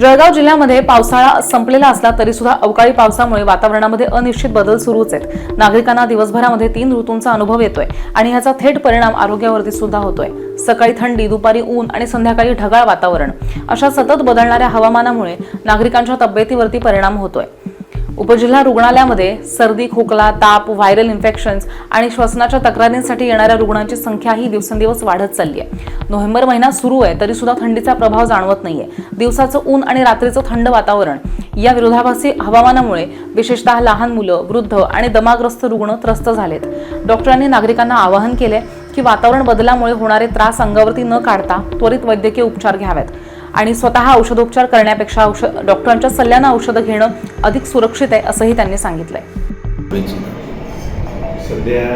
जळगाव जिल्ह्यामध्ये पावसाळा संपलेला असला तरी सुद्धा अवकाळी पावसामुळे वातावरणामध्ये अनिश्चित बदल सुरूच आहेत. नागरिकांना दिवसभरामध्ये तीन ऋतूंचा अनुभव येतोय आणि ह्याचा थेट परिणाम आरोग्यावरती सुद्धा होतोय. सकाळी थंडी दुपारी ऊन आणि संध्याकाळी ढगाळ वातावरण. अशा सतत बदलणाऱ्या हवामानामुळे नागरिकांच्या तब्येतीवरती परिणाम होतोय. उपजिल्हा रुग्णालयामध्ये सर्दी खोकला ताप व्हायरल इन्फेक्शन्स आणि श्वसनाच्या तक्रारींसाठी येणाऱ्या रुग्णांची संख्या ही दिवसेंदिवस वाढत चालली आहे नोव्हेंबर महिना सुरू आहे तरी सुद्धा थंडीचा प्रभाव जाणवत नाहीये. दिवसाचं ऊन आणि रात्रीचं थंड वातावरण या विरोधाभासी हवामानामुळे विशेषतः लहान मुलं वृद्ध आणि दमाग्रस्त रुग्ण त्रस्त झालेत. डॉक्टरांनी नागरिकांना आवाहन केले की वातावरण बदलामुळे होणारे त्रास अंगावरती न काढता त्वरित वैद्यकीय उपचार घ्यावेत. आणि स्वतः औषधोपचार करण्यापेक्षा औषध डॉक्टरांच्या सल्ल्यानं औषधं घेणं अधिक सुरक्षित आहे असंही त्यांनी सांगितलंय. सध्या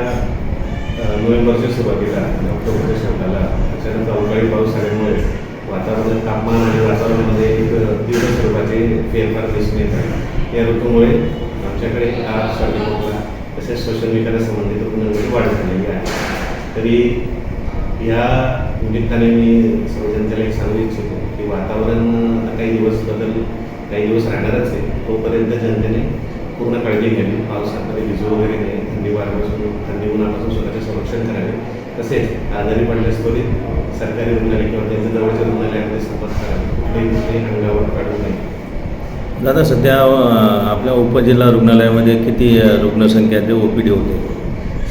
अ, नोव्हेंबरच्या सुरुवातीला ऑक्टोबरच्या शेवटाला अचानक अवकाळी पाऊस झाल्यामुळे वातावरण तापमान आणि वातावरणामध्ये एक तीव्र स्वरूपाचे फेरफार दिसून येत आहे. या ऋतूमुळे आमच्याकडे हा सर्दी खोकला तसेच श्वसन विकारासंबंधित रुग्णांमध्ये वाढ झालेली आहे. तरी या निमित्ताने मी सर्व जनतेला एक सांगू इच्छितो की वातावरण आता काही दिवस बदल काही दिवस राहणारच आहे. तोपर्यंत जनतेने पूर्ण काळजी घ्यावी. पावसामध्ये भिजू वगैरे नाही थंडी वाऱ्यापासून थंडी उन्हापासून स्वतःचे संरक्षण करावे. तसेच आजारी पडल्यास त्वरित सरकारी रुग्णालय किंवा त्यांच्या जवळच्या रुग्णालयामध्ये संपर्क करावे. कुठेही अंगावर काढू नये. दादा सध्या आपल्या उपजिल्हा रुग्णालयामध्ये किती रुग्णसंख्या ते ओ पी डी होते?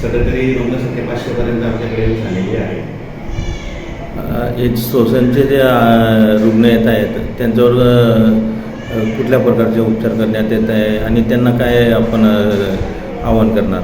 सध्या तरी रुग्णसंख्या पाचशेपर्यंत आमच्याकडे झालेली आहे. हे श्वसनचे जे रुग्ण येत आहेत त्यांच्यावर कुठल्या प्रकारचे उपचार करण्यात येत आहे आणि त्यांना काय आपण आवाहन करणार?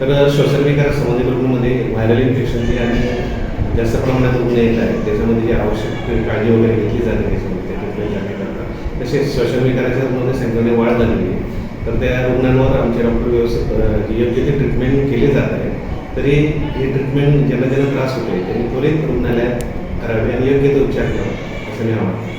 तर श्वसनविकार संबंधित रुग्णांमध्ये व्हायरल इन्फेक्शनचे आणि जास्त प्रमाणात रुग्ण येत आहेत. त्याच्यामध्ये जी आवश्यक काळजी वगैरे घेतली जाते त्याच्यामध्ये त्या ट्रीटमेंट करण्याकरता तसेच श्वसनविकाराच्या रुग्णांमध्ये संख्येने वाढ झालेली आहे. तर त्या रुग्णांवर आमचे डॉक्टर व्यवस्थित योग्य ते ट्रीटमेंट केले जात आहे. तरी हे ट्रीटमेंट ज्यांना ज्यांना त्रास होतोय त्यांनी त्वरित रुग्णालयात करावे आणि योग्य ते उपचार घ्यावा असं मी आवाहन